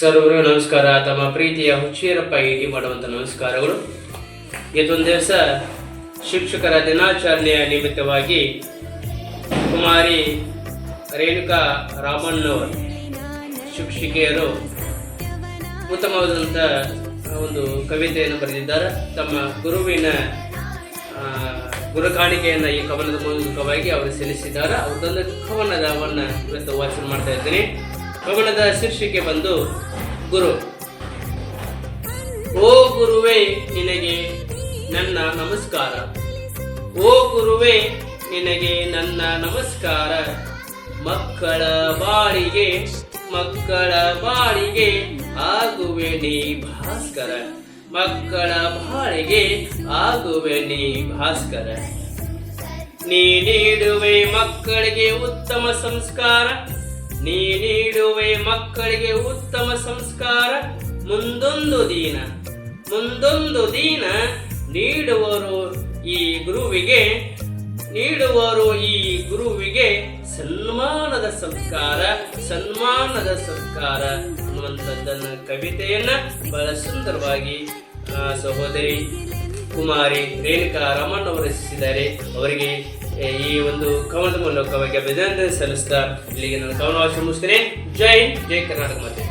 ಸರ್ವರಿಗೂ ನಮಸ್ಕಾರ. ತಮ್ಮ ಪ್ರೀತಿಯ ಹುಚ್ಚೀರಪ್ಪ ಈ ಮಾಡುವಂಥ ನಮಸ್ಕಾರಗಳು. ಇದೊಂದು ದಿವಸ ಶಿಕ್ಷಕರ ದಿನಾಚರಣೆಯ ನಿಮಿತ್ತವಾಗಿ ಕುಮಾರಿ ರೇಣುಕಾ ರಾಮಣ್ಣವರು ಶಿಕ್ಷಕಿಯರು ಉತ್ತಮವಾದಂಥ ಒಂದು ಕವಿತೆಯನ್ನು ಬರೆದಿದ್ದಾರೆ. ತಮ್ಮ ಗುರುವಿನ ಗುರುಕಾಣಿಕೆಯನ್ನು ಗುರು ಕಾಣಿಕೆಯನ್ನು ಈ ಕವನದ ಮೂಲಕವಾಗಿ ಅವರು ಸಲ್ಲಿಸಿದ್ದಾರೆ. ಅವರದೊಂದು ಕವನದವನ್ನು ಇವತ್ತು ವಾಚನ ಮಾಡ್ತಾ ಇದ್ದೀನಿ. ಕವನದ ಶೀರ್ಷಿಕೆ ಬಂದು ಗುರು. ಓ ಗುರುವೇ, ನಿನಗೆ ನನ್ನ ನಮಸ್ಕಾರ. ಓ ಗುರುವೇ, ನಿನಗೆ ನನ್ನ ನಮಸ್ಕಾರ. ಮಕ್ಕಳ ಬಾಳಿಗೆ ಮಕ್ಕಳ ಬಾಳಿಗೆ ಆಗುವೆ ನೀ ಭಾಸ್ಕರ. ಮಕ್ಕಳ ಬಾಳಿಗೆ ಆಗುವೆ ನೀ ಭಾಸ್ಕರ. ನೀ ನೀಡುವೆ ಮಕ್ಕಳಿಗೆ ಉತ್ತಮ ಸಂಸ್ಕಾರ. ನೀ ನೀಡುವೆ ಮಕ್ಕಳಿಗೆ ಉತ್ತಮ ಸಂಸ್ಕಾರ. ಮುಂದೊಂದು ದಿನ ಮುಂದೊಂದು ದಿನ. ನೀಡುವರು ಈ ಗುರುವಿಗೆ, ನೀಡುವರು ಈ ಗುರುವಿಗೆ ಸನ್ಮಾನದ ಸಂಸ್ಕಾರ ಸನ್ಮಾನದ ಸಂಸ್ಕಾರ. ಅನ್ನುವಂಥದ್ದನ್ನು ಕವಿತೆಯನ್ನ ಬಹಳ ಸುಂದರವಾಗಿ ಸಹೋದರಿ ಕುಮಾರಿ ರೇಣುಕಾ ರಮಣ್ ಅವರು ರಚಿಸಿದ್ದಾರೆ. ಅವರಿಗೆ ಈ ಒಂದು ಕವನದ ಮೂಲಕವಾಗಿ ಅಭಿನಂದನೆ ಸಲ್ಲಿಸ್ತಾ ಇಲ್ಲಿಗೆ ನಾನು ಕವನ ಮುಗಿಸ್ತೇನೆ. ಜೈ ಜೈ ಕರ್ನಾಟಕ ಮಾತೆ.